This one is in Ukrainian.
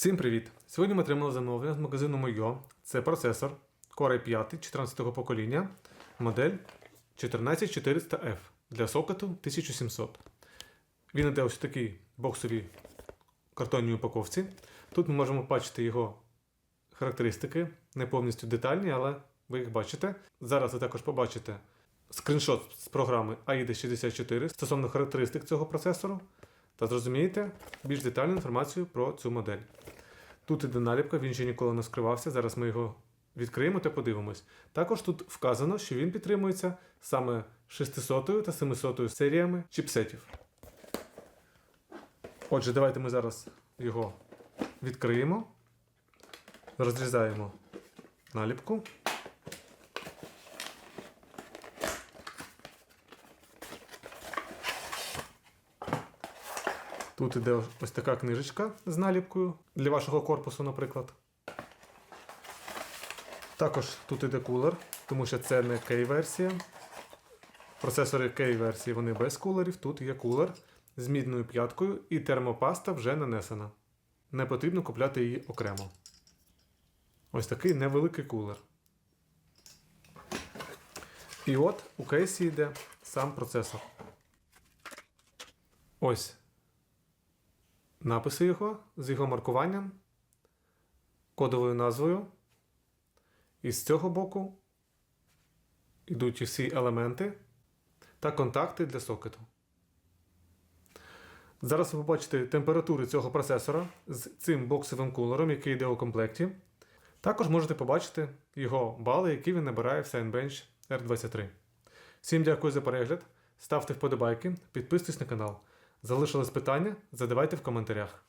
Всім привіт! Сьогодні ми отримали замовлення з магазину Moyo. Це процесор Core i 5 14-го покоління, модель 14400F для сокету 1700. Він іде ось в такій боксовій картонній упаковці. Тут ми можемо бачити його характеристики, не повністю детальні, але ви їх бачите. Зараз ви також побачите скріншот з програми AIDA 64 стосовно характеристик цього процесору та зрозумієте більш детальну інформацію про цю модель. Тут іде наліпка, він ще ніколи не скривався. Зараз ми його відкриємо та подивимось. Також тут вказано, що він підтримується саме 600 та 700 серіями чіпсетів. Отже, давайте ми зараз його відкриємо, розрізаємо наліпку. Тут іде ось така книжечка з наліпкою для вашого корпусу, наприклад. Також тут іде кулер, тому що це не K-версія. Процесори K-версії вони без кулерів. Тут є кулер з мідною п'яткою і термопаста вже нанесена. Не потрібно купляти її окремо. Ось такий невеликий кулер. І от у кейсі йде сам процесор. Ось написи його з його маркуванням, кодовою назвою. І з цього боку йдуть всі елементи та контакти для сокету. Зараз ви побачите температури цього процесора з цим боксовим кулером, який йде у комплекті. Також можете побачити його бали, які він набирає в Signbench R23. Всім дякую за перегляд. Ставте вподобайки, підписуйтесь на канал. Залишились питання? Задавайте в коментарях.